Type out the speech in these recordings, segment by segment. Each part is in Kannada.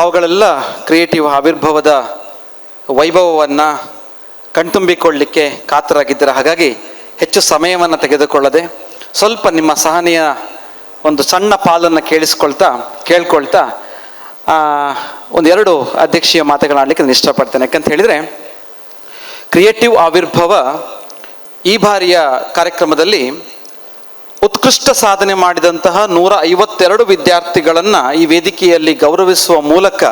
ತಾವುಗಳೆಲ್ಲ ಕ್ರಿಯೇಟಿವ್ ಆವಿರ್ಭವದ ವೈಭವವನ್ನು ಕಣ್ತುಂಬಿಕೊಳ್ಳಲಿಕ್ಕೆ ಕಾತರಾಗಿದ್ದೀರ? ಹಾಗಾಗಿ ಹೆಚ್ಚು ಸಮಯವನ್ನು ತೆಗೆದುಕೊಳ್ಳದೆ ಸ್ವಲ್ಪ ನಿಮ್ಮ ಸಹನೆಯ ಒಂದು ಸಣ್ಣ ಪಾಲನ್ನು ಕೇಳಿಸ್ಕೊಳ್ತಾ, ಕೇಳ್ಕೊಳ್ತಾ ಒಂದೆರಡು ಅಧ್ಯಕ್ಷೀಯ ಮಾತುಗಳಾಡಲಿಕ್ಕೆ ನಾನು ಇಷ್ಟಪಡ್ತೇನೆ. ಯಾಕಂತ ಹೇಳಿದರೆ, ಕ್ರಿಯೇಟಿವ್ ಆವಿರ್ಭವ ಈ ಬಾರಿಯ ಕಾರ್ಯಕ್ರಮದಲ್ಲಿ ಉತ್ಕೃಷ್ಟ ಸಾಧನೆ ಮಾಡಿದಂತಹ ನೂರ ಐವತ್ತೆರಡು ವಿದ್ಯಾರ್ಥಿಗಳನ್ನು ಈ ವೇದಿಕೆಯಲ್ಲಿ ಗೌರವಿಸುವ ಮೂಲಕ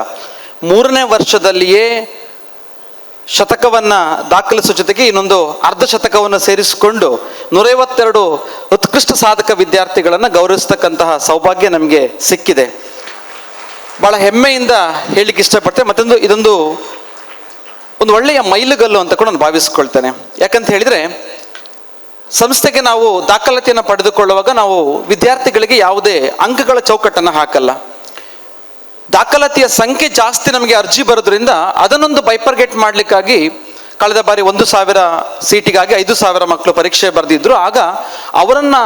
ಮೂರನೇ ವರ್ಷದಲ್ಲಿಯೇ ಶತಕವನ್ನ ದಾಖಲಿಸುವ ಜೊತೆಗೆ ಇನ್ನೊಂದು ಅರ್ಧ ಶತಕವನ್ನು ಸೇರಿಸಿಕೊಂಡು ನೂರೈವತ್ತೆರಡು ಉತ್ಕೃಷ್ಟ ಸಾಧಕ ವಿದ್ಯಾರ್ಥಿಗಳನ್ನು ಗೌರವಿಸ್ತಕ್ಕಂತಹ ಸೌಭಾಗ್ಯ ನಮಗೆ ಸಿಕ್ಕಿದೆ. ಬಹಳ ಹೆಮ್ಮೆಯಿಂದ ಹೇಳಲಿಕ್ಕೆ ಇಷ್ಟಪಡ್ತೇನೆ. ಮತ್ತೊಂದು, ಇದೊಂದು, ಒಂದು ಒಳ್ಳೆಯ ಮೈಲುಗಲ್ಲು ಅಂತ ಕೂಡ ನಾನು ಭಾವಿಸ್ಕೊಳ್ತೇನೆ. ಯಾಕಂತ ಹೇಳಿದರೆ ಸಂಸ್ಥೆಗೆ ನಾವು ದಾಖಲಾತಿಯನ್ನು ಪಡೆದುಕೊಳ್ಳುವಾಗ ನಾವು ವಿದ್ಯಾರ್ಥಿಗಳಿಗೆ ಯಾವುದೇ ಅಂಕಗಳ ಚೌಕಟ್ಟನ್ನು ಹಾಕಲ್ಲ. ದಾಖಲಾತಿಯ ಸಂಖ್ಯೆ ಜಾಸ್ತಿ ನಮಗೆ ಅರ್ಜಿ ಬರೋದ್ರಿಂದ ಅದನ್ನೊಂದು ಬೈಪರ್ಗೇಟ್ ಮಾಡಲಿಕ್ಕಾಗಿ ಕಳೆದ ಬಾರಿ ಒಂದು ಸಾವಿರ ಸೀಟಿಗಾಗಿ ಐದು ಸಾವಿರ ಮಕ್ಕಳು ಪರೀಕ್ಷೆ ಬರೆದಿದ್ರು. ಆಗ ಅವರನ್ನ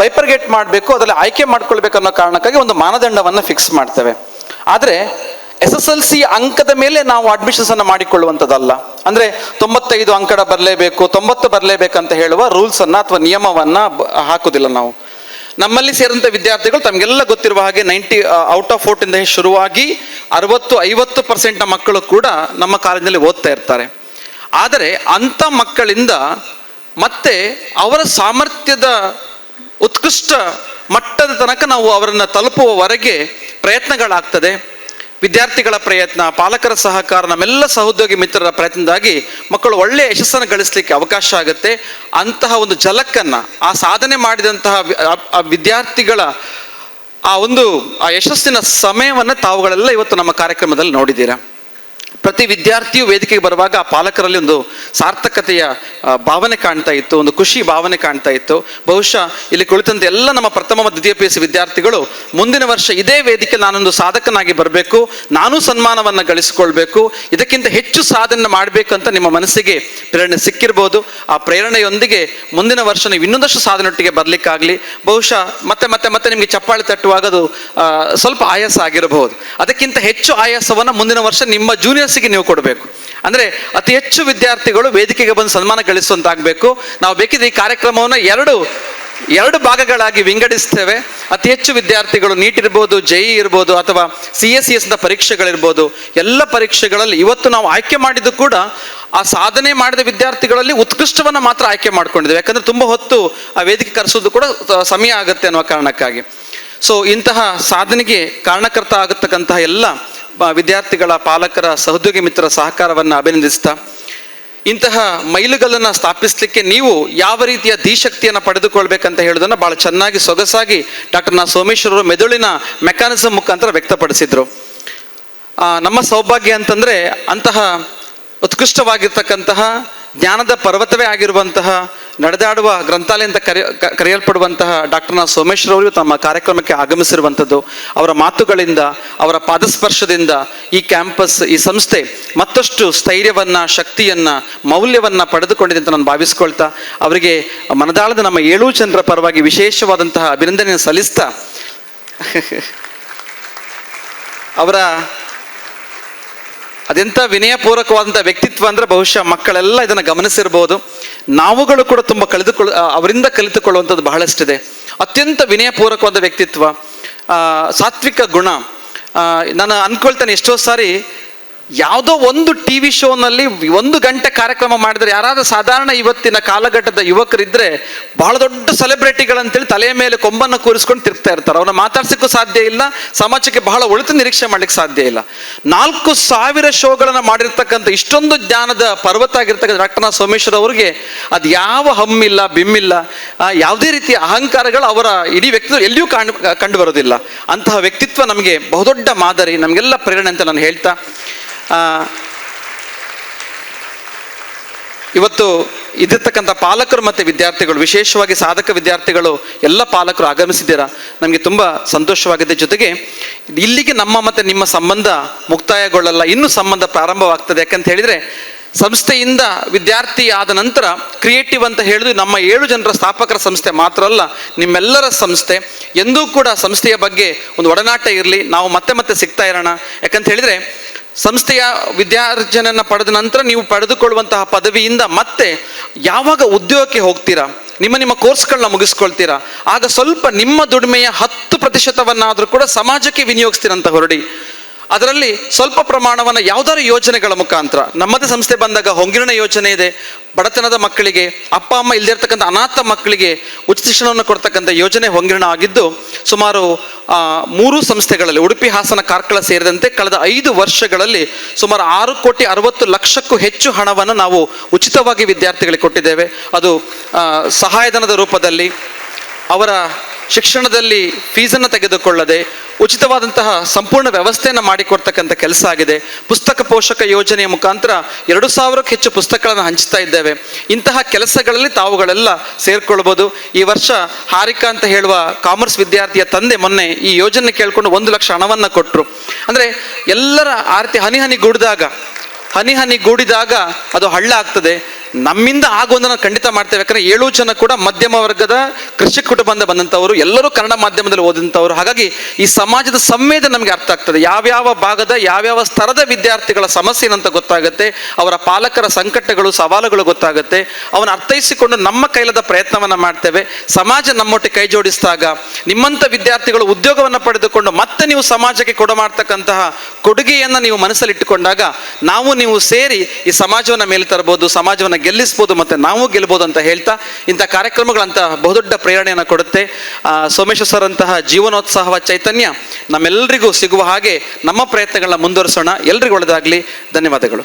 ಬೈಪರ್ಗೇಟ್ ಮಾಡಬೇಕು, ಅದರಲ್ಲಿ ಆಯ್ಕೆ ಮಾಡ್ಕೊಳ್ಬೇಕು ಅನ್ನೋ ಕಾರಣಕ್ಕಾಗಿ ಒಂದು ಮಾನದಂಡವನ್ನು ಫಿಕ್ಸ್ ಮಾಡ್ತೇವೆ. ಆದರೆ ಎಸ್ ಎಸ್ ಎಲ್ ಸಿ ಅಂಕದ ಮೇಲೆ ನಾವು ಅಡ್ಮಿಷನ್ಸ್ ಅನ್ನು ಮಾಡಿಕೊಳ್ಳುವಂಥದ್ದಲ್ಲ. ಅಂದ್ರೆ ತೊಂಬತ್ತೈದು ಅಂಕಡ ಬರಲೇಬೇಕು, ತೊಂಬತ್ತು ಬರಲೇಬೇಕಂತ ಹೇಳುವ ರೂಲ್ಸ್ ಅನ್ನ ಅಥವಾ ನಿಯಮವನ್ನ ಹಾಕುದಿಲ್ಲ ನಾವು. ನಮ್ಮಲ್ಲಿ ಸೇರಿದಂಥ ವಿದ್ಯಾರ್ಥಿಗಳು ತಮಗೆಲ್ಲ ಗೊತ್ತಿರುವ ಹಾಗೆ ನೈಂಟಿ ಔಟ್ ಆಫ್ ಫೋರ್ಟಿಂದ ಶುರುವಾಗಿ ಅರವತ್ತು, ಐವತ್ತು ಪರ್ಸೆಂಟ್ನ ಮಕ್ಕಳು ಕೂಡ ನಮ್ಮ ಕಾಲೇಜಿನಲ್ಲಿ ಓದ್ತಾ ಇರ್ತಾರೆ. ಆದರೆ ಅಂಥ ಮಕ್ಕಳಿಂದ ಮತ್ತೆ ಅವರ ಸಾಮರ್ಥ್ಯದ ಉತ್ಕೃಷ್ಟ ಮಟ್ಟದ ತನಕ ನಾವು ಅವರನ್ನು ತಲುಪುವವರೆಗೆ ಪ್ರಯತ್ನಗಳಾಗ್ತದೆ. ವಿದ್ಯಾರ್ಥಿಗಳ ಪ್ರಯತ್ನ, ಪಾಲಕರ ಸಹಕಾರ, ನಮ್ಮೆಲ್ಲ ಸಹೋದ್ಯೋಗಿ ಮಿತ್ರರ ಪ್ರಯತ್ನದಾಗಿ ಮಕ್ಕಳು ಒಳ್ಳೆಯ ಯಶಸ್ಸನ್ನು ಗಳಿಸಲಿಕ್ಕೆ ಅವಕಾಶ ಆಗುತ್ತೆ. ಅಂತಹ ಒಂದು ಜಲಕ್ಕನ್ನು ಆ ಸಾಧನೆ ಮಾಡಿದಂತಹ ವಿದ್ಯಾರ್ಥಿಗಳ ಆ ಒಂದು, ಆ ಯಶಸ್ಸಿನ ಸಮಯವನ್ನು ತಾವುಗಳೆಲ್ಲ ಇವತ್ತು ನಮ್ಮ ಕಾರ್ಯಕ್ರಮದಲ್ಲಿ ನೋಡಿದ್ದೀರಾ? ಪ್ರತಿ ವಿದ್ಯಾರ್ಥಿಯು ವೇದಿಕೆಗೆ ಬರುವಾಗ ಆ ಪಾಲಕರಲ್ಲಿ ಒಂದು ಸಾರ್ಥಕತೆಯ ಭಾವನೆ ಕಾಣ್ತಾ ಇತ್ತು, ಒಂದು ಖುಷಿ ಭಾವನೆ ಕಾಣ್ತಾ ಇತ್ತು. ಬಹುಶಃ ಇಲ್ಲಿ ಕುಳಿತಂತೆ ಎಲ್ಲ ನಮ್ಮ ಪ್ರಥಮ ದ್ವಿತೀಯ ಪಿ ವಿದ್ಯಾರ್ಥಿಗಳು ಮುಂದಿನ ವರ್ಷ ಇದೇ ವೇದಿಕೆ ನಾನೊಂದು ಸಾಧಕನಾಗಿ ಬರಬೇಕು, ನಾನು ಸನ್ಮಾನವನ್ನು ಗಳಿಸಿಕೊಳ್ಬೇಕು, ಇದಕ್ಕಿಂತ ಹೆಚ್ಚು ಸಾಧನೆ ಮಾಡಬೇಕು ಅಂತ ನಿಮ್ಮ ಮನಸ್ಸಿಗೆ ಪ್ರೇರಣೆ ಸಿಕ್ಕಿರ್ಬೋದು. ಆ ಪ್ರೇರಣೆಯೊಂದಿಗೆ ಮುಂದಿನ ವರ್ಷ ನೀವು ಇನ್ನೊಂದಷ್ಟು ಸಾಧನೊಟ್ಟಿಗೆ ಬರಲಿಕ್ಕಾಗಲಿ. ಬಹುಶಃ ಮತ್ತೆ ಮತ್ತೆ ಮತ್ತೆ ನಿಮಗೆ ಚಪ್ಪಾಳೆ ತಟ್ಟುವಾಗ ಅದು ಸ್ವಲ್ಪ ಆಯಾಸ ಆಗಿರಬಹುದು. ಅದಕ್ಕಿಂತ ಹೆಚ್ಚು ಆಯಾಸವನ್ನು ಮುಂದಿನ ವರ್ಷ ನಿಮ್ಮ ಜೂನಿಯರ್ಸ್ಗೆ ನೀವು ಕೊಡಬೇಕು. ಅಂದ್ರೆ ಅತಿ ಹೆಚ್ಚು ವಿದ್ಯಾರ್ಥಿಗಳು ವೇದಿಕೆಗೆ ಬಂದು ಸನ್ಮಾನ ಗಳಿಸುವಂತಾಗಬೇಕು. ನಾವು ಬೇಕಿದ್ರೆ ಈ ಕಾರ್ಯಕ್ರಮವನ್ನು ಎರಡು ಎರಡು ಭಾಗಗಳಾಗಿ ವಿಂಗಡಿಸ್ತೇವೆ. ಅತಿ ಹೆಚ್ಚು ವಿದ್ಯಾರ್ಥಿಗಳು ನೀಟ್ ಇರ್ಬೋದು ಜೈ ಇರ್ಬೋದು, ಅಥವಾ ಸಿ ಎಸ್ ಸಿ ಎಸ್ ಪರೀಕ್ಷೆಗಳಿರ್ಬೋದು. ಎಲ್ಲ ಪರೀಕ್ಷೆಗಳಲ್ಲಿ ಇವತ್ತು ನಾವು ಆಯ್ಕೆ ಮಾಡಿದ್ದು ಕೂಡ ಆ ಸಾಧನೆ ಮಾಡಿದ ವಿದ್ಯಾರ್ಥಿಗಳಲ್ಲಿ ಉತ್ಕೃಷ್ಟವನ್ನ ಮಾತ್ರ ಆಯ್ಕೆ ಮಾಡ್ಕೊಂಡಿದ್ದೇವೆ. ಯಾಕಂದ್ರೆ ತುಂಬಾ ಹೊತ್ತು ಆ ವೇದಿಕೆ ಕರೆಸೋದು ಕೂಡ ಸಮಯ ಆಗುತ್ತೆ ಅನ್ನೋ ಕಾರಣಕ್ಕಾಗಿ. ಸೊ ಇಂತಹ ಸಾಧನೆಗೆ ಕಾರಣಕರ್ತ ಆಗತಕ್ಕಂತಹ ಎಲ್ಲ ವಿದ್ಯಾರ್ಥಿಗಳ ಪಾಲಕರ ಸಹೋದ್ಯೋಗಿ ಮಿತ್ರರ ಸಹಕಾರವನ್ನು ಅಭಿನಂದಿಸ್ತಾ, ಇಂತಹ ಮೈಲುಗಲ್ಲನ್ನು ಸ್ಥಾಪಿಸಲಿಕ್ಕೆ ನೀವು ಯಾವ ರೀತಿಯ ದಿಶಕ್ತಿಯನ್ನು ಪಡೆದುಕೊಳ್ಬೇಕಂತ ಹೇಳೋದನ್ನು ಬಹಳ ಚೆನ್ನಾಗಿ ಸೊಗಸಾಗಿ ಡಾಕ್ಟರ್ ನಾ ಸೋಮೇಶ್ವರರು ಮೆದುಳಿನ ಮೆಕ್ಯಾನಿಸಮ್ ಮುಖಾಂತರ ವ್ಯಕ್ತಪಡಿಸಿದ್ರು. ನಮ್ಮ ಸೌಭಾಗ್ಯ ಅಂತಂದ್ರೆ ಅಂತಹ ಉತ್ಕೃಷ್ಟವಾಗಿರ್ತಕ್ಕಂತಹ ಜ್ಞಾನದ ಪರ್ವತವೇ ಆಗಿರುವಂತಹ ನಡೆದಾಡುವ ಗ್ರಂಥಾಲಯ ಅಂತ ಕರೆಯ ಕರೆಯಲ್ಪಡುವಂತಹ ಡಾಕ್ಟರ್ ನಾ ಸೋಮೇಶ್ವರವರು ತಮ್ಮ ಕಾರ್ಯಕ್ರಮಕ್ಕೆ ಆಗಮಿಸಿರುವಂಥದ್ದು, ಅವರ ಮಾತುಗಳಿಂದ, ಅವರ ಪಾದಸ್ಪರ್ಶದಿಂದ ಈ ಕ್ಯಾಂಪಸ್, ಈ ಸಂಸ್ಥೆ ಮತ್ತಷ್ಟು ಸ್ಥೈರ್ಯವನ್ನ, ಶಕ್ತಿಯನ್ನ, ಮೌಲ್ಯವನ್ನ ಪಡೆದುಕೊಂಡಿದೆ ಅಂತ ನಾನು ಭಾವಿಸ್ಕೊಳ್ತಾ, ಅವರಿಗೆ ಮನದಾಳದ ನಮ್ಮ ಏಳು ಜನರ ಪರವಾಗಿ ವಿಶೇಷವಾದಂತಹ ಅಭಿನಂದನೆಯನ್ನು ಸಲ್ಲಿಸ್ತಾ, ಅವರ ಅದೆಂಥ ವಿನಯಪೂರ್ವಕವಾದಂಥ ವ್ಯಕ್ತಿತ್ವ ಅಂದರೆ ಬಹುಶಃ ಮಕ್ಕಳೆಲ್ಲ ಇದನ್ನು ಗಮನಿಸಿರ್ಬೋದು. ನಾವುಗಳು ಕೂಡ ತುಂಬ ಕಳೆದುಕೊಳ್ಳ ಅವರಿಂದ ಕಲಿತುಕೊಳ್ಳುವಂಥದ್ದು ಬಹಳಷ್ಟಿದೆ. ಅತ್ಯಂತ ವಿನಯಪೂರ್ವಕವಾದ ವ್ಯಕ್ತಿತ್ವ ಸಾತ್ವಿಕ ಗುಣ. ನಾನು ಅನ್ಕೊಳ್ತೇನೆ ಎಷ್ಟೋ ಸಾರಿ ಯಾವುದೋ ಒಂದು ಟಿ ವಿ ಶೋನಲ್ಲಿ ಒಂದು ಗಂಟೆ ಕಾರ್ಯಕ್ರಮ ಮಾಡಿದ್ರೆ, ಯಾರಾದ್ರೂ ಸಾಧಾರಣ ಇವತ್ತಿನ ಕಾಲಘಟ್ಟದ ಯುವಕರಿದ್ರೆ ಬಹಳ ದೊಡ್ಡ ಸೆಲೆಬ್ರಿಟಿಗಳಂತೇಳಿ ತಲೆಯ ಮೇಲೆ ಕೊಂಬನ್ನು ಕೂರಿಸ್ಕೊಂಡು ತಿರ್ತಾ ಇರ್ತಾರೆ. ಅವನ್ನ ಮಾತಾಡ್ಸಕ್ಕೂ ಸಾಧ್ಯ ಇಲ್ಲ, ಸಮಾಜಕ್ಕೆ ಬಹಳ ಒಳಿತು ನಿರೀಕ್ಷೆ ಮಾಡ್ಲಿಕ್ಕೆ ಸಾಧ್ಯ ಇಲ್ಲ. ನಾಲ್ಕು ಸಾವಿರ ಶೋಗಳನ್ನು ಮಾಡಿರ್ತಕ್ಕಂಥ ಇಷ್ಟೊಂದು ಜ್ಞಾನದ ಪರ್ವತ ಆಗಿರ್ತಕ್ಕಂಥ ಡಾಕ್ಟರ್ ನಾ ಸೋಮೇಶ್ವರ್ ಅವ್ರಿಗೆ ಅದು ಯಾವ ಹಮ್ಮಿಲ್ಲ, ಬಿಮ್ಮಿಲ್ಲ ಯಾವುದೇ ರೀತಿಯ ಅಹಂಕಾರಗಳು ಅವರ ಇಡೀ ವ್ಯಕ್ತಿ ಎಲ್ಲಿಯೂ ಕಾಣ್ ಕಂಡು ಬರೋದಿಲ್ಲ ಅಂತಹ ವ್ಯಕ್ತಿತ್ವ ನಮಗೆ ಬಹುದೊಡ್ಡ ಮಾದರಿ, ನಮಗೆಲ್ಲ ಪ್ರೇರಣೆ ಅಂತ ನಾನು ಹೇಳ್ತಾ ಇವತ್ತು ಇದಿರ್ತಕ್ಕಂಥ ಪಾಲಕರು ಮತ್ತು ವಿದ್ಯಾರ್ಥಿಗಳು, ವಿಶೇಷವಾಗಿ ಸಾಧಕ ವಿದ್ಯಾರ್ಥಿಗಳು, ಎಲ್ಲ ಪಾಲಕರು ಆಗಮಿಸಿದ್ದೀರಾ? ನಮಗೆ ತುಂಬ ಸಂತೋಷವಾಗಿದೆ. ಜೊತೆಗೆ ಇಲ್ಲಿಗೆ ನಮ್ಮ ಮತ್ತು ನಿಮ್ಮ ಸಂಬಂಧ ಮುಕ್ತಾಯಗೊಳ್ಳಲ್ಲ, ಇನ್ನೂ ಸಂಬಂಧ ಪ್ರಾರಂಭವಾಗ್ತದೆ. ಯಾಕಂತ ಹೇಳಿದರೆ, ಸಂಸ್ಥೆಯಿಂದ ವಿದ್ಯಾರ್ಥಿ ಆದ ನಂತರ ಕ್ರಿಯೇಟಿವ್ ಅಂತ ಹೇಳಿದ್ರೆ ನಮ್ಮ ಏಳು ಜನರ ಸ್ಥಾಪಕರ ಸಂಸ್ಥೆ ಮಾತ್ರ ಅಲ್ಲ, ನಿಮ್ಮೆಲ್ಲರ ಸಂಸ್ಥೆ. ಎಂದೂ ಕೂಡ ಸಂಸ್ಥೆಯ ಬಗ್ಗೆ ಒಂದು ಒಡನಾಟ ಇರಲಿ, ನಾವು ಮತ್ತೆ ಮತ್ತೆ ಸಿಗ್ತಾ ಇರೋಣ. ಯಾಕಂತ ಹೇಳಿದ್ರೆ ಸಂಸ್ಥೆಯ ವಿದ್ಯಾರ್ಜನೆಯನ್ನು ಪಡೆದ ನಂತರ ನೀವು ಪಡೆದುಕೊಳ್ಳುವಂತಹ ಪದವಿಯಿಂದ ಮತ್ತೆ ಯಾವಾಗ ಉದ್ಯೋಗಕ್ಕೆ ಹೋಗ್ತೀರಾ? ನಿಮ್ಮ ನಿಮ್ಮ ಕೋರ್ಸ್ಗಳನ್ನ ಮುಗಿಸ್ಕೊಳ್ತೀರಾ? ಆಗ ಸ್ವಲ್ಪ ನಿಮ್ಮ ದುಡಿಮೆಯ ಹತ್ತು ಪ್ರತಿಶತವನ್ನಾದರೂ ಕೂಡ ಸಮಾಜಕ್ಕೆ ವಿನಿಯೋಗಿಸ್ತೀರಂತ ಹೊರಡಿ. ಅದರಲ್ಲಿ ಸ್ವಲ್ಪ ಪ್ರಮಾಣವನ್ನು ಯಾವುದಾದ್ರು ಯೋಜನೆಗಳ ಮುಖಾಂತರ. ನಮ್ಮದೇ ಸಂಸ್ಥೆ ಬಂದಾಗ ಹೊಂಗಿರಣ ಯೋಜನೆ ಇದೆ. ಬಡತನದ ಮಕ್ಕಳಿಗೆ, ಅಪ್ಪ, ಅಮ್ಮ ಇಲ್ಲದಿರ್ತಕ್ಕಂಥ ಅನಾಥ ಮಕ್ಕಳಿಗೆ ಉಚಿತ ಶಿಕ್ಷಣವನ್ನು ಕೊಡ್ತಕ್ಕಂಥ ಯೋಜನೆ ಹೊಂಗಿರಣ ಆಗಿದ್ದು, ಸುಮಾರು ಮೂರು ಸಂಸ್ಥೆಗಳಲ್ಲಿ, ಉಡುಪಿ, ಹಾಸನ, ಕಾರ್ಕಳ ಸೇರಿದಂತೆ ಕಳೆದ ಐದು ವರ್ಷಗಳಲ್ಲಿ ಸುಮಾರು ಆರು ಕೋಟಿ ಅರವತ್ತು ಲಕ್ಷಕ್ಕೂ ಹೆಚ್ಚು ಹಣವನ್ನು ನಾವು ಉಚಿತವಾಗಿ ವಿದ್ಯಾರ್ಥಿಗಳಿಗೆ ಕೊಟ್ಟಿದ್ದೇವೆ. ಅದು ಸಹಾಯಧನದ ರೂಪದಲ್ಲಿ ಅವರ ಶಿಕ್ಷಣದಲ್ಲಿ ಫೀಸನ್ನು ತೆಗೆದುಕೊಳ್ಳದೆ ಉಚಿತವಾದಂತಹ ಸಂಪೂರ್ಣ ವ್ಯವಸ್ಥೆಯನ್ನು ಮಾಡಿಕೊಡ್ತಕ್ಕಂಥ ಕೆಲಸ ಆಗಿದೆ. ಪುಸ್ತಕ ಪೋಷಕ ಯೋಜನೆಯ ಮುಖಾಂತರ ಎರಡು ಸಾವಿರಕ್ಕೂ ಹೆಚ್ಚು ಪುಸ್ತಕಗಳನ್ನು ಹಂಚ್ತಾ ಇದ್ದೇವೆ. ಇಂತಹ ಕೆಲಸಗಳಲ್ಲಿ ತಾವುಗಳೆಲ್ಲ ಸೇರ್ಕೊಳ್ಬೋದು. ಈ ವರ್ಷ ಹಾರಿಕಾ ಅಂತ ಹೇಳುವ ಕಾಮರ್ಸ್ ವಿದ್ಯಾರ್ಥಿಯ ತಂದೆ ಮೊನ್ನೆ ಈ ಯೋಜನೆ ಕೇಳಿಕೊಂಡು ಒಂದು ಲಕ್ಷ ಹಣವನ್ನು ಕೊಟ್ಟರು ಅಂದರೆ ಎಲ್ಲರ ಆರತಿ ಹನಿ ಹನಿ ಗುಡಿದಾಗ, ಹನಿ ಹನಿ ಗೂಡಿದಾಗ ಅದು ಹಳ್ಳ ಆಗ್ತದೆ ನಮ್ಮಿಂದ ಆಗುವುದನ್ನು ಖಂಡಿತ ಮಾಡ್ತೇವೆ. ಯಾಕಂದ್ರೆ ಏಳು ಜನ ಕೂಡ ಮಧ್ಯಮ ವರ್ಗದ ಕೃಷಿ ಕುಟುಂಬದಿಂದ ಬಂದಂಥವರು, ಎಲ್ಲರೂ ಕನ್ನಡ ಮಾಧ್ಯಮದಲ್ಲಿ ಓದಂಥವ್ರು ಹಾಗಾಗಿ ಈ ಸಮಾಜದ ಸಂವೇದನೆ ನಮಗೆ ಅರ್ಥ ಆಗ್ತದೆ. ಯಾವ್ಯಾವ ಭಾಗದ, ಯಾವ್ಯಾವ ಸ್ತರದ ವಿದ್ಯಾರ್ಥಿಗಳ ಸಮಸ್ಯೆ ಏನಂತ ಗೊತ್ತಾಗುತ್ತೆ, ಅವರ ಪಾಲಕರ ಸಂಕಟಗಳು, ಸವಾಲುಗಳು ಗೊತ್ತಾಗುತ್ತೆ. ಅವನ ಅರ್ಥೈಸಿಕೊಂಡು ನಮ್ಮ ಕೈಲದ ಪ್ರಯತ್ನವನ್ನು ಮಾಡ್ತೇವೆ. ಸಮಾಜ ನಮ್ಮೊಟ್ಟಿಗೆ ಕೈ ಜೋಡಿಸಿದಾಗ ನಿಮ್ಮಂಥ ವಿದ್ಯಾರ್ಥಿಗಳು ಉದ್ಯೋಗವನ್ನು ಪಡೆದುಕೊಂಡು ಮತ್ತೆ ನೀವು ಸಮಾಜಕ್ಕೆ ಕೊಡ ಮಾಡ್ತಕ್ಕಂತಹ ಕೊಡುಗೆಯನ್ನ ನೀವು ಮನಸ್ಸಲ್ಲಿ ಇಟ್ಟುಕೊಂಡಾಗ, ನಾವು ನೀವು ಸೇರಿ ಈ ಸಮಾಜವನ್ನ ಮೇಲೆ ತರಬಹುದು ಸಮಾಜವನ್ನ ಗೆಲ್ಲಿಸ್ಬೋದು ಮತ್ತು ನಾವು ಗೆಲ್ಬೋದು ಅಂತ ಹೇಳ್ತಾ ಇಂಥ ಕಾರ್ಯಕ್ರಮಗಳಂತಹ ಬಹುದೊಡ್ಡ ಪ್ರೇರಣೆಯನ್ನು ಕೊಡುತ್ತೆ. ಸೋಮೇಶ್ವರ್ ಸರ್ ಅಂತಹ ಜೀವನೋತ್ಸಾಹವ ಚೈತನ್ಯ ನಮ್ಮೆಲ್ಲರಿಗೂ ಸಿಗುವ ಹಾಗೆ ನಮ್ಮ ಪ್ರಯತ್ನಗಳನ್ನ ಮುಂದುವರಿಸೋಣ. ಎಲ್ರಿಗೂ ಒಳ್ಳೆದಾಗಲಿ. ಧನ್ಯವಾದಗಳು.